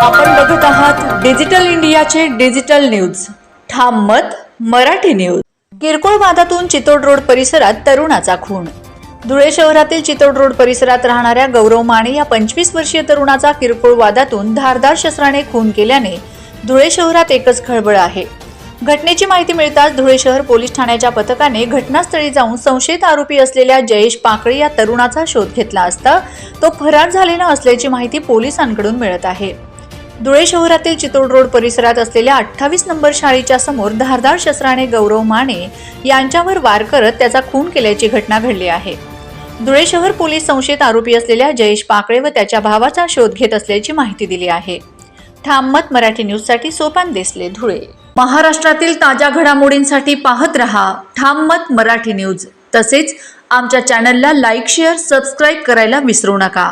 आपण बघूत आहात डिजिटल इंडियाचे डिजिटल न्यूज. ठाम मत मराठी न्यूज. किरकोळ वादातून चितोड रोड परिसरात तरुणाचा खून. धुळे शहरातील चितोड रोड परिसरात राहणाऱ्या गौरव माने या पंचवीस वर्षीय तरुणाचा किरकोळ वादातून धारदार शस्त्राने खून केल्याने धुळे शहरात एकच खळबळ आहे. घटनेची माहिती मिळताच धुळे शहर पोलीस ठाण्याच्या पथकाने घटनास्थळी जाऊन संशयित आरोपी असलेल्या जयेश पाकळे या तरुणाचा शोध घेतला असता तो फरार झालेला असल्याची माहिती पोलिसांकडून मिळत आहे. धुळे शहरातील चितोड रोड परिसरात असलेल्या अठ्ठावीस नंबर शाळेच्या समोर धारदार शस्त्राने गौरव माने यांच्यावर वार करत त्याचा खून केल्याची घटना घडली आहे. धुळे शहर पोलीस संशयित आरोपी असलेल्या जयेश पाकळे व त्याच्या भावाचा शोध घेत असल्याची माहिती दिली आहे. ठाममत मराठी न्यूजसाठी सोपान देसले धुळे. महाराष्ट्रातील ताज्या घडामोडींसाठी पाहत रहा ठाममत मराठी न्यूज. तसेच आमच्या चॅनलला लाईक शेअर सबस्क्राईब करायला विसरू नका.